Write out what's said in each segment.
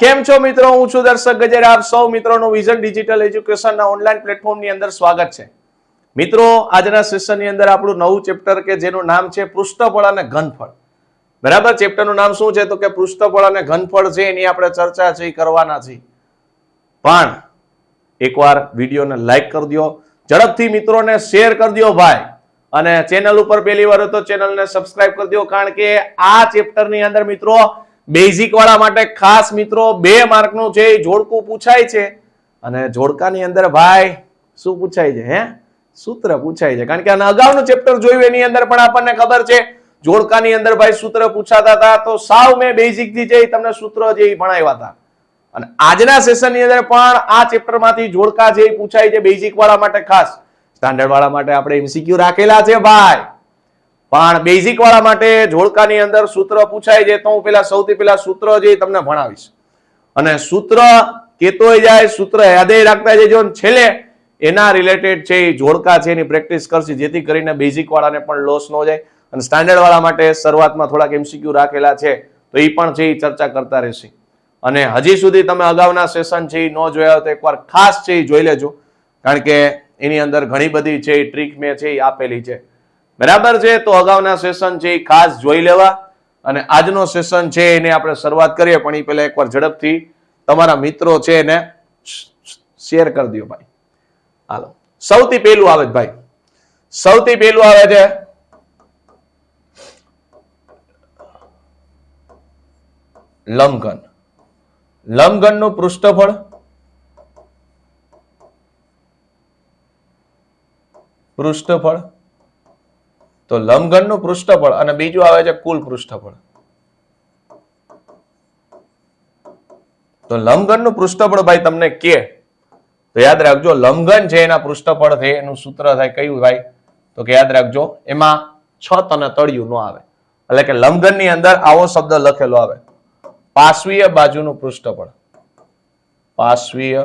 કેમ છો મિત્રો? હું છું દર્શક ગજેર. આપ સૌ મિત્રોનું વિઝન ડિજિટલ એજ્યુકેશનના ઓનલાઈન પ્લેટફોર્મની અંદર સ્વાગત છે. મિત્રો, આજના સેશનની અંદર આપણું નવું ચેપ્ટર કે જેનું નામ છે પૃષ્ઠફળ અને ઘનફળ. બરાબર? ચેપ્ટરનું નામ શું છે? તો કે પૃષ્ઠફળ અને ઘનફળ છે એની આપણે ચર્ચા છે કરવાના છીએ પણ એકવાર વિડીયોને લાઈક કરી દો, ઝડપથી મિત્રોને શેર કરી દો ભાઈ. અને ચેનલ ઉપર પહેલી વાર તો ચેનલને સબસ્ક્રાઇબ કરી દો, કારણ કે આ ચેપ્ટરની અંદર મિત્રો બેઝિક વાળા માટે ખાસ મિત્રો બે માર્કનું છે, એ જોડકું પૂછાય છે. અને જોડકાની અંદર ભાઈ શું પૂછાય છે, હે? સૂત્ર પૂછાય છે. કારણ કે અગાઉનું ચેપ્ટર જોયું, એની અંદર પણ આપણને ખબર છે. જોડકાની અંદર ભાઈ સૂત્ર પૂછાતા હતા, તો સાવ મેં બેઝિકથી જે તમને સૂત્ર જે ભણાવ્યા હતા. અને આજના સેશનની અંદર પણ આ ચેપ્ટરમાંથી જોડકા જે પૂછાય છે બેઝિક વાળા માટે ખાસ. સ્ટાન્ડર્ડ વાળા માટે આપણે એમસીક્યુ રાખેલા છે, ભાઈ. પણ બેઝિક વાળા માટે જોડકાની અંદર સૂત્ર પૂછાય છે, તો હું પેલા સૌથી પેલા સૂત્ર જે તમને ભણાવીશ. અને સૂત્ર કેતોય જાય, સૂત્ર યાદે રાખતા જજો છેલ્લે એના રિલેટેડ છે, એ જોડકા છે, એની પ્રેક્ટિસ કરશે, જેથી કરીને બેઝિક વાળાને પણ લોસ ન જાય. અને સ્ટાન્ડર્ડ વાળા માટે શરૂઆતમાં થોડાક એમસીક્યુ રાખેલા છે, તો એ પણ છે એ ચર્ચા કરતા રહેશે. અને હજી સુધી તમે અગાઉના સેશન છે એ ન જોયા હોય તો એકવાર ખાસ છે એ જોઈ લેજો. કારણ કે એની અંદર ઘણી બધી છે એ ટ્રીક મેં છે એ આપેલી છે. બરાબર છે? તો અગાઉના સેશન છે એ ખાસ જોઈ લેવા. અને આજનો સેશન છે એને આપણે શરૂઆત કરીએ, પણ એ પહેલા એકવાર ઝડપથી તમારા મિત્રો છે એને શેર કરી દો ભાઈ. હાલો. સૌથી પહેલું આવે છે ભાઈ. સૌથી પહેલું આવે છે. લંઘન. લંઘનનું પૃષ્ઠફળ? પૃષ્ઠફળ? તો લંબઘનનું પૃષ્ઠફળ અને બીજું આવે છે કુલ પૃષ્ઠફળ. તો લંબઘનનું પૃષ્ઠફળ ભાઈ તમને કે. તો યાદ રાખજો લંબઘન છે એના પૃષ્ઠફળ છે, એનું સૂત્ર થાય કયું ભાઈ? તો કે યાદ રાખજો, એમાં છત અને તળિયું ન આવે. એટલે કે લંબઘનની અંદર આવો શબ્દ લખેલો આવે. પાશ્વીય બાજુનું પૃષ્ઠફળ. પાશ્વીય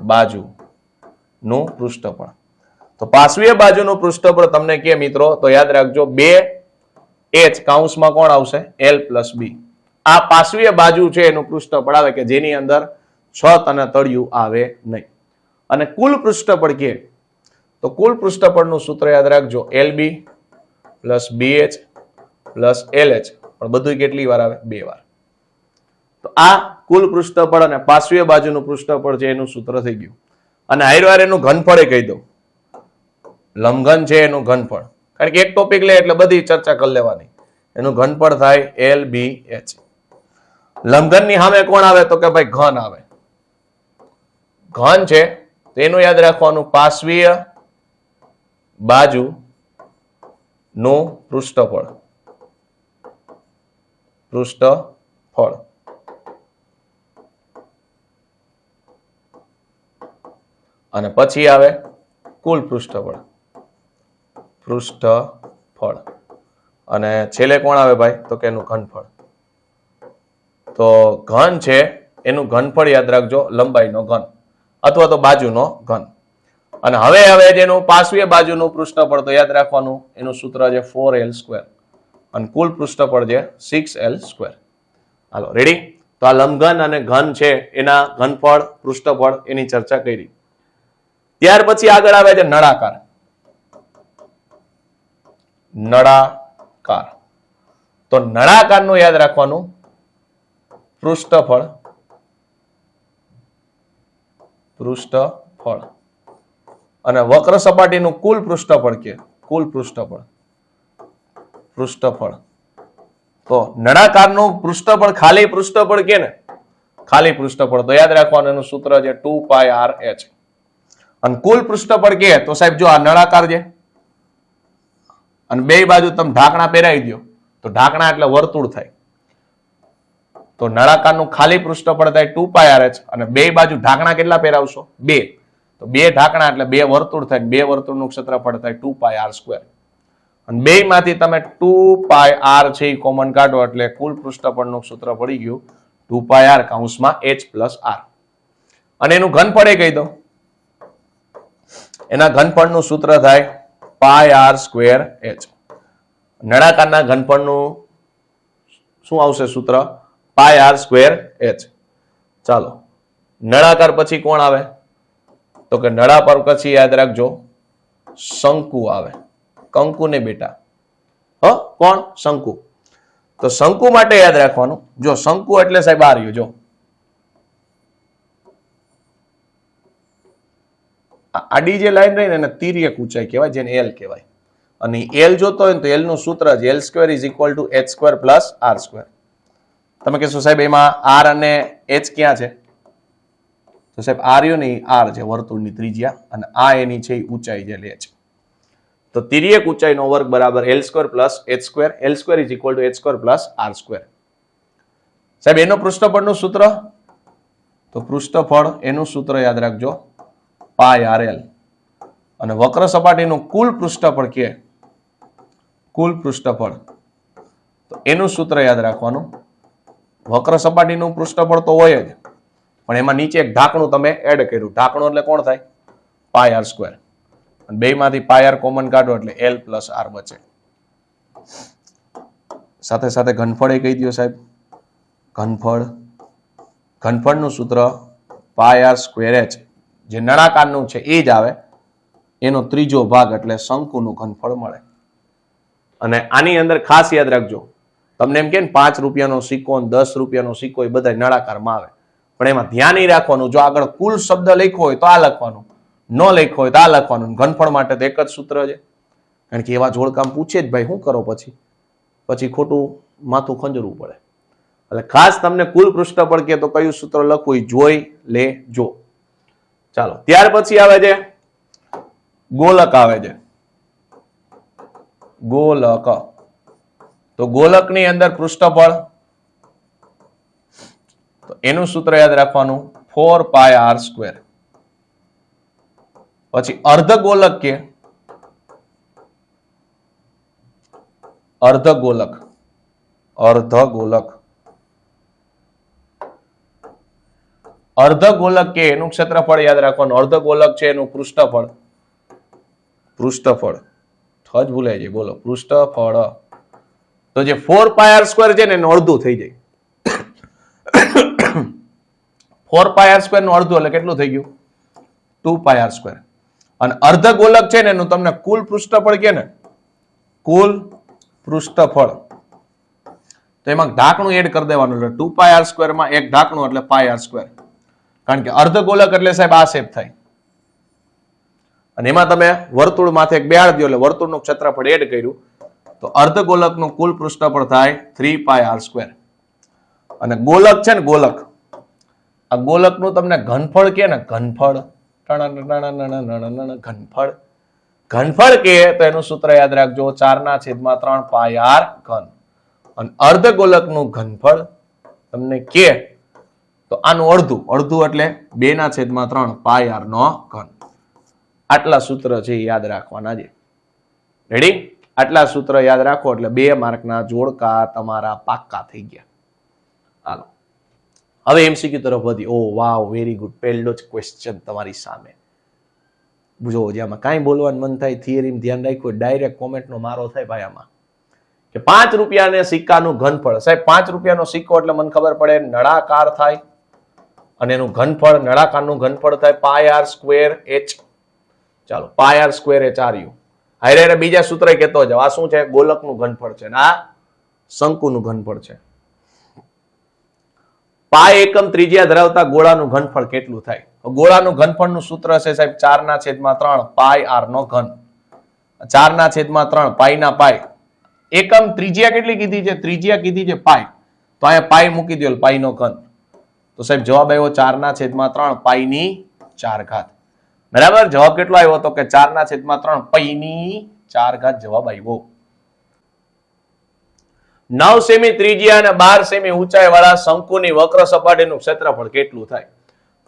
બાજુ નું પૃષ્ઠફળ. તો પાર્શ્વીય બાજુનું પૃષ્ઠફળ તમને કે મિત્રો, તો યાદ રાખજો, બે એચ કાઉન્સમાં કોણ આવશે? એલ પ્લસ બી આ પાર્શ્વીય બાજુ છે, એનું પૃષ્ઠફળ આવે કે જેની અંદર છત અને તળિયું આવે નહીં. અને કુલ પૃષ્ઠફળ કે? તો કુલ પૃષ્ઠફળનું સૂત્ર યાદ રાખજો L B plus B H plus L H પણ બધું કેટલી વાર આવે? બે વાર. તો આ કુલ પૃષ્ઠફળ અને પાર્શ્વીય બાજુનું પૃષ્ઠફળ છે, એનું સૂત્ર થઈ ગયું. અને હાઈરવાર એનું ઘનફળે કહી દઉં. લંબઘન છે એનું ઘનફળ. કારણ કે એક ટોપિક લે એટલે બધી ચર્ચા કરી લેવાની. એનું ઘનફળ થાય એલ બી એચ લંઘનની સામે કોણ આવે? તો કે ભાઈ ઘન આવે. ઘન છે, તો એનું યાદ રાખવાનું પાર્શ્વીય બાજુ નું પૃષ્ઠફળ. પૃષ્ઠફળ. અને પછી આવે કુલ પૃષ્ઠફળ. પૃષ્ઠફળ અને છેલ્લે કોણ આવે ભાઈ? તો કે એનું ઘનફળ. તો ઘન છે, એનું ઘનફળ યાદ રાખજો, લંબાઈનો ઘન. અથવા તો બાજુનો ઘન. અને હવે હવે જેનું પાસવીય બાજુનું પૃષ્ઠફળ, તો યાદ રાખવાનું, એનું સૂત્ર છે ફોર એલ સ્ક્વેર અને કુલ પૃષ્ઠફળ છે સિક્સ એલ સ્ક્વેર હાલો રેડી તો આ લંબઘન અને ઘન છે, એના ઘનફળ, પૃષ્ઠફળ, એની ચર્ચા કરી. ત્યાર પછી આગળ આવે છે નળાકાર. નળાકાર. તો નળાકારનું યાદ રાખવાનું પૃષ્ઠફળ. પૃષ્ઠફળ. અને વક્ર સપાટીનું કુલ પૃષ્ઠફળ કે કુલ પૃષ્ઠફળ. પૃષ્ઠફળ. તો નળાકારનું પૃષ્ઠફળ ખાલી પૃષ્ઠફળ કે ને? ખાલી પૃષ્ઠફળ. તો યાદ રાખવાનું એનું સૂત્ર છે ટુ પાય આર એચ. અને કુલ પૃષ્ઠફળ કે? તો સાહેબ જો આ નળાકાર છે અને બે બાજુ તમે ઢાંકણા પહેરાવી દો તો ઢાંકણા એટલે વર્તુળ થાય. તો નળાકારનું ખાલી પૃષ્ઠફળ થાય ટુ પાય આર એચ અને બે બાજુ ઢાંકણા કેટલા પહેરાવશો? બે. તો બે ઢાંકણા એટલે બે વર્તુળ થાય. બે વર્તુળનું ક્ષેત્રફળ થાય ટુ પાય આર સ્ક્વેર. અને બે માંથી તમે ટુ પાય આર છે એ કોમન કાઢો એટલે કુલ પૃષ્ઠફળનું સૂત્ર પડી ગયું ટુ પાય આર કાઉન્સમાં એચ પ્લસ આર. અને એનું ઘનફળ એ કહી દો એના ઘનફળનું સૂત્ર થાય પાય આર સ્ક્વેર એચ નળાકારના ઘનફળનું શું આવશે સૂત્ર? પાય આર સ્ક્વેર એચ ચાલો. નળાકાર પછી કોણ આવે? તો કે નળાકાર પછી યાદ રાખજો, શંકુ આવે. કંકુ ને બેટા. હ? કોણ? શંકુ. તો શંકુ માટે યાદ રાખવાનું. જો શંકુ એટલે સાહેબ આ રહ્યું જો. આડી જે લાઈન રહી ને એને તિર્યક ઊંચાઈ કહેવાય, જેને એલ કહેવાય. અને એલ જોતો હોય તો એલનું સૂત્ર જ L square is equal to H square plus R square તમે કહેશો, સાહેબ, એમાં આર અને એચ ક્યાં છે? તો સાહેબ આર યુ ને આર છે, વર્તુળની ત્રિજ્યા, અને આ એની છે એ ઊંચાઈ જે લે છે. તો તિર્યક ઊંચાઈનો વર્ગ બરાબર L square plus H square L square is equal to H square plus R square સાહેબ, એનો પૃષ્ઠફળનું સૂત્ર? તો પૃષ્ઠફળ, એનું સૂત્ર યાદ રાખજો. પાય આર એલ અને વક્ર સપાટીનું કુલ પૃષ્ઠફળ કે? કુલ પૃષ્ઠફળ. તો એનું સૂત્ર યાદ રાખવાનું. વક્ર સપાટીનું પૃષ્ઠફળ તો હોય જ. પણ એમાં નીચે એક ઢાંકણું તમે એડ કર્યું. ઢાંકણું એટલે કોણ થાય? પાય આર સ્ક્વેર અને બેમાંથી પાય આર કોમન કાઢો એટલે એલ પ્લસ આર બચે સાથે સાથે ઘનફળ એ કહી દો સાહેબ. ઘનફળ. ઘનફળનું સૂત્ર પાય આર સ્ક્વેર એચ જે નળાકારનું છે, એ જ આવે. એનો ત્રીજો ભાગ એટલે શંકુનું ઘનફળ મળે. અને આની અંદર ખાસ યાદ રાખજો, તમને એમ કે પાંચ રૂપિયાનો સિક્કો દસ રૂપિયાનો સિક્કો એ બધા નળાકારમાં આવે. પણ એમાં ધ્યાન નહીં રાખવાનું, જો આગળ કુલ શબ્દ લખ્યો હોય તો આ લખવાનું, ન લખ્યો હોય તો આ લખવાનું. ઘનફળ માટે તો એક જ સૂત્ર છે. કારણ કે એવા જોડકામ પૂછે જ ભાઈ, શું કરો પછી? પછી ખોટું માથું ખંજરવું પડે. એટલે ખાસ તમને કુલ પૃષ્ઠ પર કે તો કયું સૂત્ર લખવું જોઈ લે જો ચાલો. ત્યાર પછી આવે છે ગોલક આવે છે. ગોલક. તો ગોલકની અંદર પૃષ્ઠફળ. તો એનું સૂત્ર યાદ રાખવાનું ફોર પાય આર સ્ક્વેર. પછી અર્ધ ગોલક કે? અર્ધ ગોલક. અર્ધ ગોલક. અર્ધ ગોલક કે એનું ક્ષેત્રફળ યાદ રાખવાનું? અર્ધ ગોલક છે એનું પૃષ્ઠફળ. પૃષ્ઠફળ. થજ ભૂલાય છે બોલો. પૃષ્ઠફળ. તો જે ફોર પાયર સ્ક્વેર છે ને, એનું અડધું થઈ જાય. ફોર પાયર સ્કવેરનું અડધું એટલે કેટલું થઈ ગયું? ટુ પાયર સ્કવેર અને અર્ધ ગોલક છે ને, એનું તમને કુલ પૃષ્ઠફળ કે ને? કુલ પૃષ્ઠફળ. તો એમાં ઢાંકણું એડ કરી દેવાનું. એટલે ટુ પાય આર સ્ક્વેરમાં એક ઢાંકણું એટલે પાય આર સ્ક્વેર કારણ કે અર્ધ ગોલક એટલે સાહેબ આ શેપ થાય. અને એમાં તમે વર્તુળ માથે એક બેહાડ દો એટલે વર્તુળનું ક્ષેત્રફળ એડ કર્યું, તો અર્ધ ગોલકનું કુલ પૃષ્ઠફળ થાય થ્રી પાય આર સ્ક્વેર અને ગોલક છે ને ગોલક, આ ગોલકનું તમને ઘનફળ કે ને ઘનફળ ઘનફળ ઘનફળ કે તો એનું સૂત્ર યાદ રાખજો, ચારના છેદમાં ત્રણ પાય આર ઘન. અને અર્ધ ગોલકનું ઘનફળ તમને કે તો આનું અડધું અડધું એટલે બે ના છેદમાં ત્રણ, પાય આર નો ઘન. આટલા સૂત્ર છે યાદ રાખવાના છે. રેડી આટલા સૂત્ર યાદ રાખો એટલે બે માર્કના જોડકા તમારા પાક્કા થઈ ગયા. હાલો. હવે એમસીક્યુ તરફ વધી. ઓ વાવ વેરી ગુડ પહેલો જ ક્વેશ્ચન તમારી સામે. જો જેમાં કાંઈ બોલવાનું મન થાય થિયરી ધ્યાન રાખ્યું ડાયરેક્ટ કોમેન્ટનો મારો થાય ભાઈ આમાં. કે પાંચ રૂપિયાને સિક્કાનું ઘનફળ. સાહેબ, પાંચ રૂપિયાનો સિક્કો એટલે મને ખબર પડે, નળાકાર થાય અને એનું ઘનફળ, નળાકારનું ઘનફળ થાય પાય આર સ્ક્વેર એચ ચાલો pi R square H R you હારે હારે બીજા સૂત્ર કહેતો જાવ આ શું છે? ગોલકનું ઘનફળ છે ને આ શંકુનું ઘનફળ છે. પાય એકમ ત્રિજ્યા ધરાવતા ગોળાનું ઘનફળ કેટલું થાય? ગોળાનું ઘનફળનું સૂત્ર છે સાહેબ, ચારના છેદમાં ત્રણ પાય આર નો ઘન. ચાર ના છેદમાં ત્રણ પાયના પાય એકમ ત્રિજ્યા કેટલી કીધી છે? ત્રિજ્યા કીધી છે પાય તો અહીંયા પાય મૂકી દો પાયનો ઘન. તો સાહેબ, જવાબ આવ્યો ચારના છેદમાં ત્રણ પાઈની ચાર ઘાત બરાબર? જવાબ કેટલો આવ્યો તો કે ચારના છેદમાં ત્રણ પૈની ચાર ઘાત જવાબ આવ્યો. નવ સેમી ત્રિજ્યા અને બાર સેમી ઊંચાઈ વાળા શંકુની વક્ર સપાટીનું ક્ષેત્રફળ કેટલું થાય?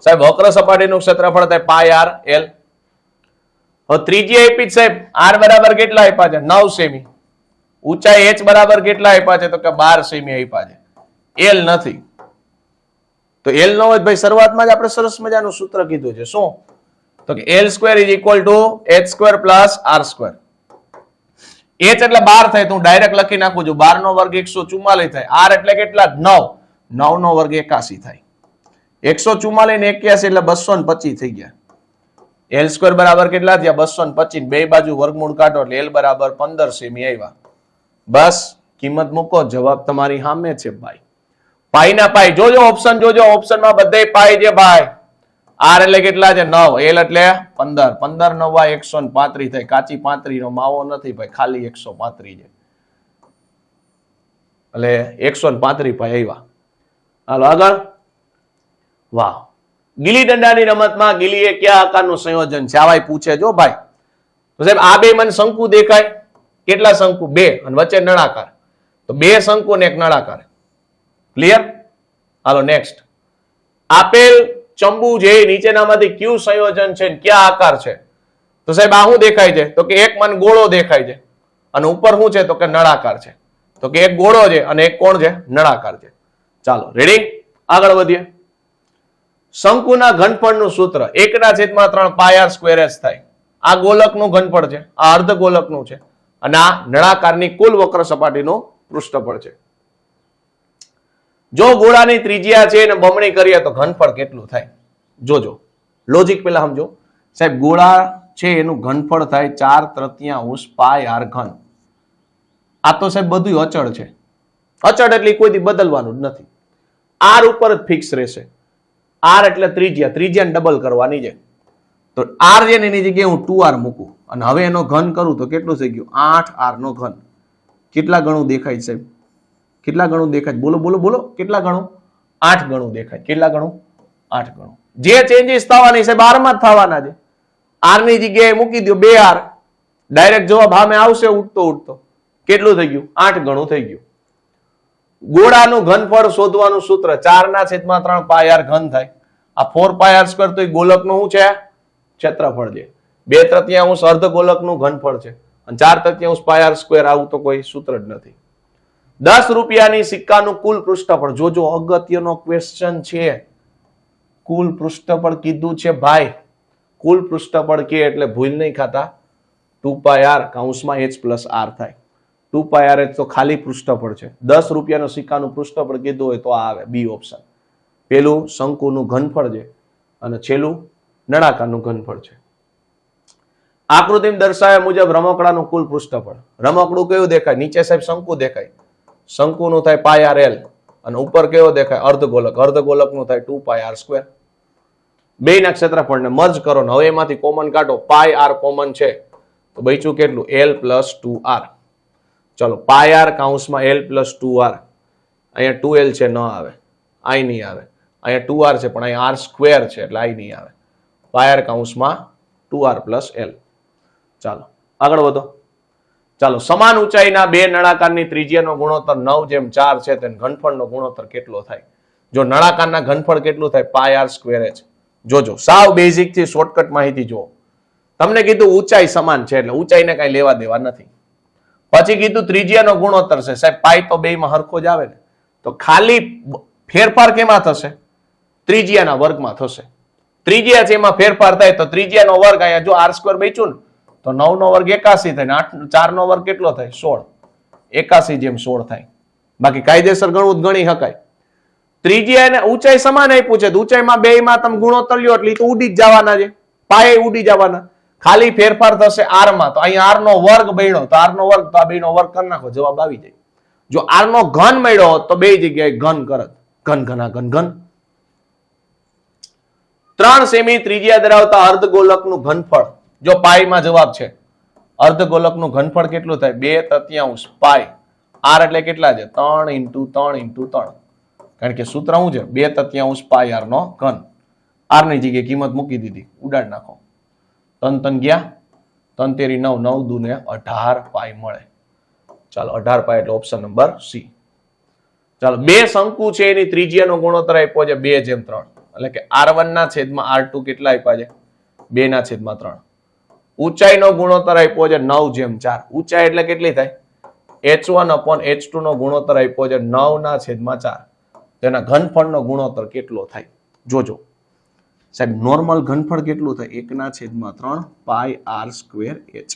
સાહેબ, વક્ર સપાટીનું ક્ષેત્રફળ થાય પાય આર એલ. હવે ત્રિજ્યા આપી સાહેબ, આર બરાબર કેટલા આપ્યા છે? નવ સેમી. ઊંચાઈ એચ બરાબર કેટલા આપ્યા છે? તો કે બાર સેમી આપ્યા છે. એલ નથી. તો એલ નો હોય ભાઈ શરૂઆતમાં જ આપણે સરસ મજાનું સૂત્ર કીધું છે. શું? તો કે L square is equal to H square plus R square H એટલે બાર થાય તો હું ડાયરેક્ટ લખી નાખું છું. બાર નો વર્ગ એકસો ચુમ્માલીસ થાય. આર એટલે કેટલા? નવ. નવ નો વર્ગ એકાસી થાય. એકસો ચુમ્માલીસ ને એક્યાસી એટલે બસો ને પચીસ થઈ ગયા. એલ સ્ક્વેર બરાબર કેટલા થયા? બસો ને પચીસ. બે બાજુ વર્ગમૂળ કાઢો એટલે એલ બરાબર પંદર સેમી આવ્યા. બસ, કિંમત મૂકો. જવાબ તમારી સામે છે, ભાઈ. પાઈ ના પાઈ. જોજો ઓપ્શન જોજો ઓપ્શનમાં બધે પાઈ છે ભાઈ. આર એટલે કેટલા છે? નવ. એલ એટલે પંદર. પંદર, નવા એકસો ને પાંત્રીસ થાય. કાચી પાંત્રીસ નો માવો નથી ભાઈ. ખાલી એકસો પાંત્રીસ છે. એટલે એકસો ને પાંત્રીસ ભાઈ આવ્યા. હાલો, આગળ. વાહ. ગીલી દંડાની રમતમાં ગીલી એ કયા આકારનું સંયોજન છે? આવાય પૂછે જો ભાઈ. તો સાહેબ, આ બે મને શંકુ દેખાય. કેટલા શંકુ? બે. અને વચ્ચે નળાકાર. તો બે શંકુ ને એક નળાકાર. ક્લિયર હાલો નેક્સ્ટ આપેલ ચંબુ જે નીચેનામાંથી કયું સંયોજન છે ક્યાં આકાર છે? તો સાહેબ, આ શું દેખાય છે? તો કે એક મન ગોળો દેખાય છે. અને ઉપર શું છે? તો કે નળાકાર છે. તો કે એક ગોળો છે અને એક કોણ છે? નળાકાર છે. ચાલો રેડી આગળ વધીએ. શંકુના ઘનફળનું સૂત્ર એકના છેદમાં ત્રણ પાય સ્ક્વેર થાય. આ ગોલકનું ઘનફળ છે. આ અર્ધ ગોલકનું છે. અને આ નળાકારની કુલ વક્ર સપાટીનું પૃષ્ઠફળ છે. જો ગોળાની ત્રિજ્યા છે એને બમણી કરીએ તો ઘનફળ કેટલું થાય? જોજો. લોજિક પેલા સમજો. સાહેબ, ગોળા છે એનું ઘનફળ થાય ચાર તૃતીયાંશ પાય આર ઘન આ તો સાહેબ બધું અચળ છે. અચળ એટલે કોઈ દી બદલવાનું જ નથી. આર ઉપર જ ફિક્સ રહેશે. આર એટલે ત્રિજ્યા. ત્રિજ્યા ડબલ કરવાની છે. તો આર છે એની જગ્યાએ હું ટુ આર મૂકું. અને હવે એનો ઘન કરું તો કેટલું થઈ ગયું? આઠ આર નો ઘન. કેટલા ગણું દેખાય સાહેબ? કેટલા ગણું દેખાય? બોલો બોલો બોલો. કેટલા ગણું? આઠ ગણું દેખાય. કેટલા ગણું? આઠ ગણું. જે ચેન્જીસ થવાની છે, બારમાં જ થવાના છે. આરની જગ્યાએ મૂકી દો બે આર. ડાયરેક્ટ જવાબ સામે આવશે ઉઠતો ઉઠતો કેટલું થઈ ગયું? આઠ ગણું થઈ ગયું. ગોળાનું ઘનફળ શોધવાનું સૂત્ર. ચાર ના છેદમાં ત્રણ પાય આર ઘન થાય. આ ફોર પાય આર સ્ક્વેર તો ગોલકનું શું છે? ક્ષેત્રફળ છે. બે તૃતીયાંશ અર્ધ ગોલકનું ઘનફળ છે. અને ચાર તૃતીયાંશ પાય આર સ્ક્વેર આવું તો કોઈ સૂત્ર જ નથી. દસ રૂપિયાની સિક્કાનું કુલ પૃષ્ઠફળ. જોજો, અગત્યનો ક્વેશ્ચન છે. કુલ પૃષ્ઠફળ કીધું છે ભાઈ. કુલ પૃષ્ઠફળ કે એટલે ભૂલ નહીં ખાતા. ટુ પાય આર કાઉન્સમાં એચ પ્લસ આર થાય. ટુ પાય આર તો ખાલી પૃષ્ઠફળ છે. દસ રૂપિયાનો સિક્કાનું પૃષ્ઠફળ કીધું હોય તો આ આવે. B option. પેલું શંકુનું ઘનફળ છે અને છેલ્લું નળાકારનું ઘનફળ છે. આકૃતિમાં દર્શાવ્યા મુજબ રમકડાનું કુલ પૃષ્ઠફળ. રમકડું કયું દેખાય? નીચે સાહેબ શંકુ દેખાય. શંકુનું થાય પાય આર એલ અને ઉપર કેવો દેખાય? અર્ધગોલક. અર્ધગોલકનું થાય ટુ પાય આર સ્ક્વેર બે ના ક્ષેત્રફળને મર્જ કરો ને હવે એમાંથી કોમન કાઢો. પાય આર કોમન છે. તો બચ્યું કેટલું? એલ પ્લસ ટુ આર ચલો પાય આર કાઉન્સમાં એલ પ્લસ ટુ આર અહીંયા ટુ એલ છે, ન આવે. આઈ નહીં આવે. અહીંયા ટુ આર છે, પણ અહીંયા આર સ્ક્વેર છે, એટલે આઈ નહીં આવે. પાય આર કાઉન્સમાં ટુ આર પ્લસ એલ ચાલો, આગળ વધો. ચાલો, સમાન ઊંચાઈના બે નળાકારની ત્રિજ્યાનો ગુણોત્તર નવ જેમ ચાર છે, તેને ઘનફળનો ગુણોત્તર કેટલો થાય? જો નળાકારના ઘનફળ કેટલું થાય? પાય આર સ્ક્વેર જોજો, સાવ બેઝિકથી શોર્ટકટ માહિતી જુઓ. તમને કીધું ઊંચાઈ સમાન છે, એટલે ઊંચાઈને કઈ લેવા દેવા નથી. પછી કીધું ત્રિજ્યાનો ગુણોત્તર છે. સાહેબ, પાય તો બેમાં હરખો જ આવે ને. તો ખાલી ફેરફાર કેમાં થશે? ત્રિજ્યાના વર્ગમાં થશે. ત્રિજ્યા છે એમાં ફેરફાર થાય તો ત્રિજ્યાનો વર્ગ અહીંયા જો આર સ્ક્વેર બેચ્યું ને તો નવ નો વર્ગ એકાસી થાય ને ચાર નો વર્ગ કેટલો થાય? સોળ. એકાસી જેમ સોળ થાય. બાકી કાયદેસર ગણવું ગણી શકાય. ત્રીજી એને ઊંચાઈ સમાન આપ્યું છે. ઊંચાઈમાં બે માં તમે ગુણોત્તર લ્યો એટલે તો ઉડી જવાના છે. પાયે ઉડી જવાના. ખાલી ફેરફાર થશે આરમાં તો અહીંયા આર નો વર્ગ બન્યો. તો આર નો વર્ગ, તો આ બે નો વર્ગ કરી નાખો. જવાબ આવી જાય. જો આર નો ઘન મળ્યો તો બે જગ્યાએ ઘન કરત. ઘન, ઘના ઘન ઘન. ત્રણ સેમી ત્રિજ્યા ધરાવતા અર્ધગોલકનું ઘનફળ. જો પાઈમાં જવાબ છે અર્ધગોલકનું ઘનફળ કેટલું થાય? બે તત્યાંશ પાય. આર એટલે કેટલા છે? ત્રણ ઇન્ટુ ત્રણ ઇન્ટુ ત્રણ. કારણ કે સૂત્ર શું છે? બે તત્યાંશ પાય આર નો ઘન. આરની જગ્યાએ કિંમત મૂકી દીધી. ઉડાડ નાખો. તન તન ગયા. તન તેરી નવ નવ દુને અઢાર પાય મળે. ચાલો, અઢાર પાય એટલે ઓપ્શન નંબર સી. ચાલો, બે શંકુ છે, એની ત્રિજ્યાનો ગુણોત્તર આપ્યો છે, બે જેમ ત્રણ. એટલે કે આર વન ના છેદમાં આર ટુ કેટલા આપ્યા છે? બે ના છેદમાં ત્રણ. ઊંચાઈનો ગુણોત્તર આપ્યો છે નવ જેમ ચાર. ઊંચાઈ એટલે કેટલી થાય? H one upon H two નો ગુણોત્તર આપ્યો છે નવ ના છેદમાં ચાર. તેના ઘનફળનો ગુણોત્તર કેટલો થાય? જોજો. સાહેબ નોર્મલ ઘનફળ કેટલું થાય? એકના છેદમાં ત્રણ પાય આર સ્ક્વેર એચ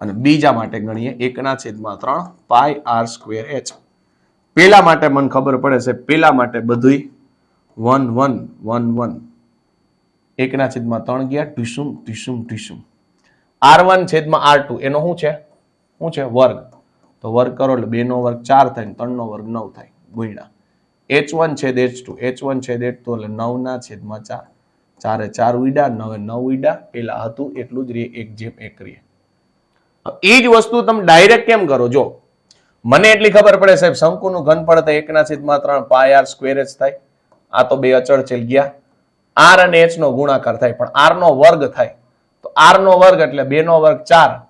અને બીજા માટે ગણીએ એકના છેદમાં ત્રણ પાય આર સ્ક્વેર એચ પેલા માટે મને ખબર પડે છે, પેલા માટે બધુંય વન વન વન વન. એકના છેદમાં ત્રણ ગયા, ટીસુમ ટીસુમ ટીસુમ. આર વન છેદમાં આર ટુ, એનો શું છે? શું છે? વર્ગ. તો વર્ગ કરો એટલે બે નો વર્ગ ચાર થાય ને ત્રણ નો વર્ગ નવ થાય, ગુણ્યા. એચ વન છેદ એચ ટુ, એચ વન છેદ એચ ટુ એટલે નવના છેદમાં ચાર. ચારે ચાર ઉડા નવે નવ ઉડા પેલા હતું, એટલું જ રે એક જેમ એક રે એ જ વસ્તુ તમે ડાયરેક્ટ કેમ કરો? જો, મને એટલી ખબર પડે સાહેબ, શંકુનું ઘનફળ તો એકના છેદમાં ત્રણ, પાય આર સ્ક્વેર જ થાય. આ તો બે અચળ છે ગયા. આર અને એચ નો ગુણાકાર થાય, પણ આર નો વર્ગ થાય. તો આર નો વર્ગ એટલે બે નો વર્ગ ચાર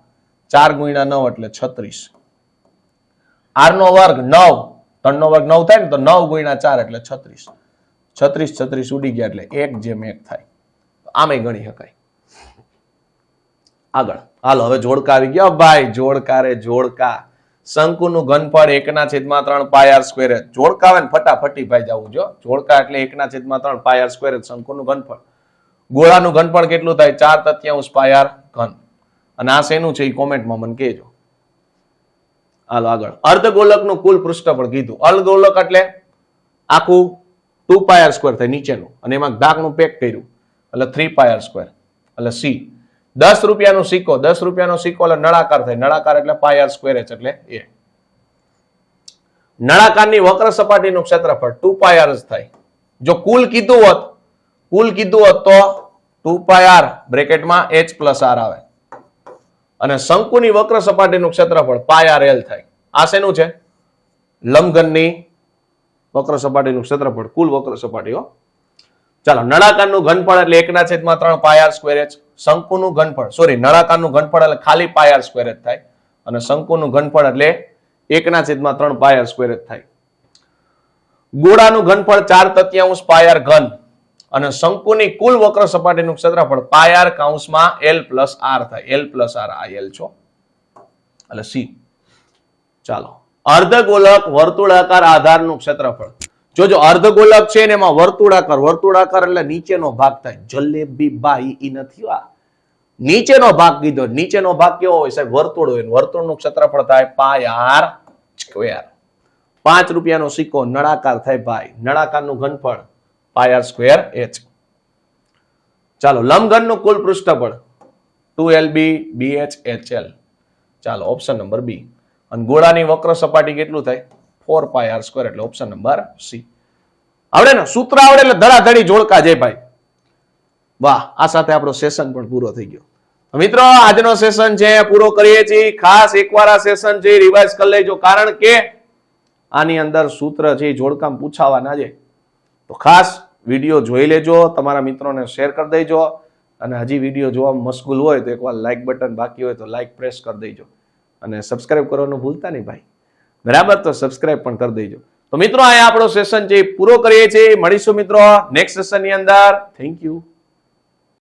ચાર ગુણ્યા નવ એટલે છત્રીસ. આર નો વર્ગ નવ, ત્રણ નો વર્ગ નવ થાય ને તો નવ ગુણ્યા ચાર એટલે છત્રીસ. છત્રીસ છત્રીસ ઉડી ગયા એટલે એક જેમ એક થાય. આમે ગણી શકાય. આગળ. હાલો, હવે જોડકા આવી ગયા. ભાઈ જોડકા રે જોડકા. શંકુનું ઘનફળ એકના છેદમાં ત્રણ પાય આર સ્ક્વેર જોડકા આવે ને ફટાફટી ભાઈ જવું જો. જોડકા એટલે એકના છેદમાં ત્રણ પાય આર સ્ક્વેર શંકુનું ઘનફળ. ગોળાનું ઘનફળ કેટલું થાય? ચાર તત્યાંશ પાય આર ઘન. અને આ શેનું છે એ કોમેન્ટમાં મને કહેજો. હાલો આગળ. અર્ધગોલકનું કુલ પૃષ્ઠફળ કીધું. અર્ધગોલક એટલે આખું ટુ પાયર સ્ક્વેર થાય નીચેનું. અને એમાં ધાકનું પેક કર્યું. એટલે થ્રી પાયર સ્ક્વેર એટલે સી દસ રૂપિયાનો સિક્કો, દસ રૂપિયાનો સિક્કો એટલે નળાકાર થાય. નળાકાર એટલે પાય આર સ્ક્વેર એચ એટલે એ. નળાકારની વક્ર સપાટીનું ક્ષેત્રફળ ટુ પાય આર જ થાય. જો કુલ કીધું હોત, કુલ કીધું હોત તો ટુ પાય આર બ્રેકેટમાં એચ પ્લસ આર આવે. અને શંકુની વક્ર સપાટીનું ક્ષેત્રફળ પાય આર એલ થાય. આ શેનું છે? લંબઘનની વક્ર સપાટીનું ક્ષેત્રફળ, કુલ વક્ર સપાટીઓ. ચાલો, નળાકારનું ઘનફળ એટલે એકના છેદમાં ત્રણ પાય આર સ્ક્વેર એચ શંકુનું ઘનફળ સોરી નળાકારનું ઘનફળ એટલે ખાલી પાય આર સ્ક્વેર જ થાય. અને શંકુનું ઘનફળ એટલે એકના છેદમાં ત્રણ પાય આર સ્ક્વેર જ થાય. ગોળાનું ઘનફળ ચાર તત્યાંશ પાય ઘન. અને શંકુની કુલ વક્ર સપાટીનું ક્ષેત્રફળ pi R L plus R થાય. એલ પ્લસ આર આ એલ છો. એટલે સી ચાલો. અર્ધગોલક વર્તુળાકાર આધારનું ક્ષેત્રફળ. જો જો અર્ધગોલક છે ને એમાં વર્તુળાકાર વર્તુળાકાર એટલે નીચેનો ભાગ થાય. જલેબી બાઈ, ઈ નથી આ. નીચેનો ભાગ કીધો. નીચેનો ભાગ કેવો હોય સાહેબ? વર્તુળ હોય. વર્તુળનું ક્ષેત્રફળ થાય પાય આર સ્ક્વેર. પાંચ રૂપિયાનો સિક્કો નળાકાર થાય ભાઈ. નળાકારનું ઘનફળ પાય આર સ્ક્વેર એચ. ચાલો, લંબઘનનું કુલ પૃષ્ઠફળ two L B B H H L. ચાલો, ઓપ્શન નંબર બી. અને ગોળાની વક્ર સપાટી કેટલું થાય? ફોર પાય આર સ્ક્વેર એટલે ઓપ્શન નંબર સી. આવડે ને? સૂત્ર આવડે એટલે ધડાધડી જોડકા જાય ભાઈ. વાહ, આ સાથે આપણો સેશન પણ પૂરો થઈ ગયો. મિત્રો, આજનો સેશન છે, પૂરો કરીએ છીએ. ખાસ એકવાર આ સેશન છે રિવાઇઝ કરી લેજો. કારણ કે આની અંદર સૂત્ર છે જોડકામ પૂછાવાના છે. તો ખાસ વીડિયો જોઈ લેજો, તમારા મિત્રોને શેર કરી દેજો. અને હજી વીડિયો જોવામાં મશગુલ હોય તો એકવાર લાઇક બટન બાકી હોય તો લાઇક પ્રેસ કરી દેજો. અને સબસ્ક્રાઇબ કરવાનું ભૂલતા નહીં ભાઈ. બરાબર? તો સબસ્ક્રાઇબ પણ કરી દેજો. તો મિત્રો, અહીંયા આપણો સેશન છે પૂરો કરીએ છીએ. મળીશું મિત્રો નેક્સ્ટ સેશનની અંદર. Thank you